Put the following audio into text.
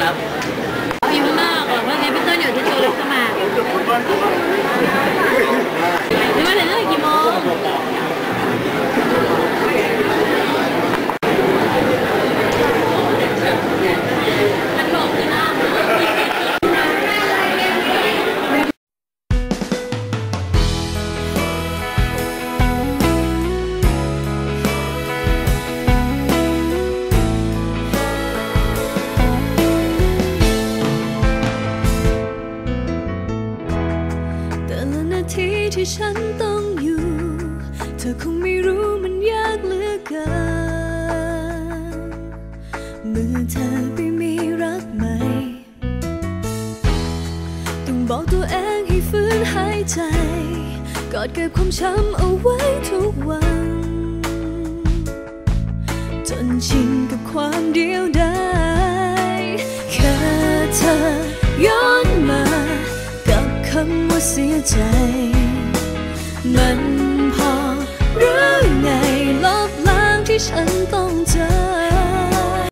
ครับพิมพ์มากว่าไงพี่ต้นอยู่ที่โจลิกเข้ามา ทีที่ฉันต้องอยู่ เธอคงไม่รู้มันยากเหลือเกินเมื่อเธอไปมีรักใหม่ ต้องบอกตัวเองให้ฟื้นหายใจ กอดเก็บความช้ำเอาไว้ทุกวัน จนชินกับความเดียวดายำว่าเสียใจ มันพอหรือไงลบล้างที่ฉันต้องเจอ